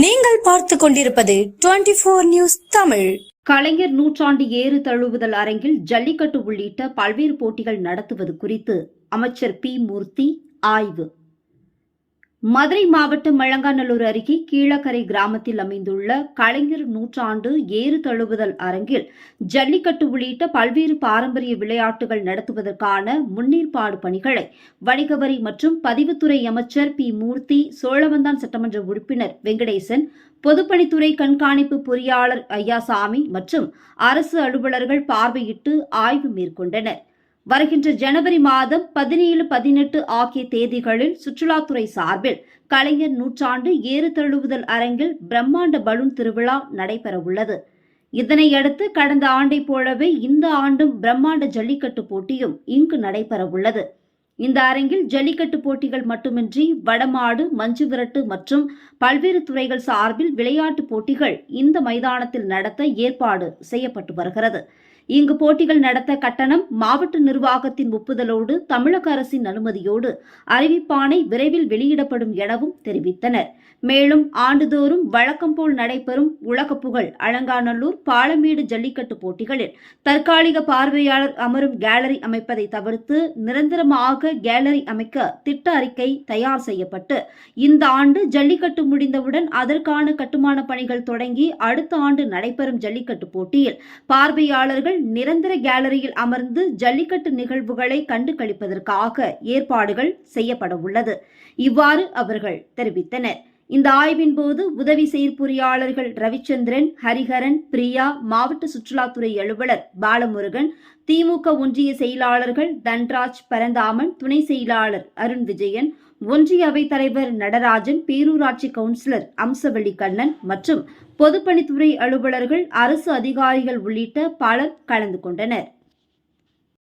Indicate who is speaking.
Speaker 1: நீங்கள் பார்த்து கொண்டிருப்பது டுவெண்டி போர் நியூஸ் தமிழ்.
Speaker 2: கலைஞர் நூற்றாண்டு ஏறு தழுவுதல் அரங்கில் ஜல்லிக்கட்டு உள்ளிட்ட பல்வேறு போட்டிகள் நடத்துவது குறித்து அமைச்சர் பி மூர்த்தி ஆய்வு. மதுரை மாவட்டம் மழங்காநல்லூர் அருகே கீழக்கரை கிராமத்தில் அமைந்துள்ள கலைஞர் நூற்றாண்டு ஏறு தழுவுதல் அரங்கில் ஜல்லிக்கட்டு உள்ளிட்ட பல்வேறு பாரம்பரிய விளையாட்டுகள் நடத்துவதற்கான முன்னேற்பாடு பணிகளை வணிக வரி மற்றும் பதிவுத்துறை அமைச்சர் பி மூர்த்தி சோழவந்தான் சட்டமன்ற உறுப்பினர் வெங்கடேசன் பொதுப்பணித்துறை கண்காணிப்பு பொறியாளர் ஐயாசாமி மற்றும் அரசு அலுவலர்கள் பார்வையிட்டு ஆய்வு மேற்கொண்டனர். வருகின்ற ஜனவரி மாதம் பதினேழு பதினெட்டு ஆகிய தேதிகளில் சுற்றுலாத்துறை சார்பில் கலைஞர் நூற்றாண்டு ஏறு தழுவுதல் அரங்கில் பிரம்மாண்ட பலூன் திருவிழா நடைபெறவுள்ளது இதனையடுத்து கடந்த ஆண்டைப் போலவே இந்த ஆண்டும் பிரம்மாண்ட ஜல்லிக்கட்டு போட்டியும் இங்கு நடைபெறவுள்ளது இந்த அரங்கில் ஜல்லிக்கட்டு போட்டிகள் மட்டுமின்றி வடமாடு மஞ்சு விரட்டு மற்றும் பல்வேறு துறைகள் சார்பில் விளையாட்டுப் போட்டிகள் இந்த மைதானத்தில் நடத்த ஏற்பாடு செய்யப்பட்டு வருகிறது. இங்கு போட்டிகள் நடத்த கட்டணம் மாவட்ட நிர்வாகத்தின் ஒப்புதலோடு தமிழக அரசின் அனுமதியோடு அறிவிப்பானை விரைவில் வெளியிடப்படும் எனவும் தெரிவித்தனர். மேலும் ஆண்டுதோறும் வழக்கம் போல் நடைபெறும் உலக புகழ் அலங்காநல்லூர் பாலமேடு ஜல்லிக்கட்டு போட்டிகளில் தற்காலிக பார்வையாளர் அமரும் கேலரி அமைப்பதை தவிர்த்து நிரந்தரமாக கேலரி அமைக்க திட்ட அறிக்கை தயார் செய்யப்பட்டு இந்த ஆண்டு ஜல்லிக்கட்டு முடிந்தவுடன் அதற்கான கட்டுமான பணிகள் தொடங்கி அடுத்த ஆண்டு நடைபெறும் ஜல்லிக்கட்டு போட்டியில் பார்வையாளர்கள் நிரந்தர கேலரியில் அமர்ந்து ஜல்லிக்கட்டு நிகழ்வுகளை கண்டு களிப்பதற்காக ஏற்பாடுகள் செய்யப்பட உள்ளது இவ்வாறு அவர்கள் தெரிவித்தனர். இந்த ஆய்வின் போது உதவி செயற்பொறியாளர்கள் ரவிச்சந்திரன் ஹரிஹரன் பிரியா மாவட்ட சுற்றுலாத்துறை அலுவலர் பாலமுருகன் திமுக ஒன்றிய செயலாளர்கள் தன்ராஜ் பரந்தாமன் துணை செயலாளர் அருண் விஜயன் ஒன்றிய அவைத் தலைவர் நடராஜன் பேரூராட்சி கவுன்சிலர் அம்சவள்ளி கண்ணன் மற்றும் பொதுப்பணித்துறை அலுவலர்கள் அரசு அதிகாரிகள் உள்ளிட்ட பலர் கலந்து கொண்டனர்.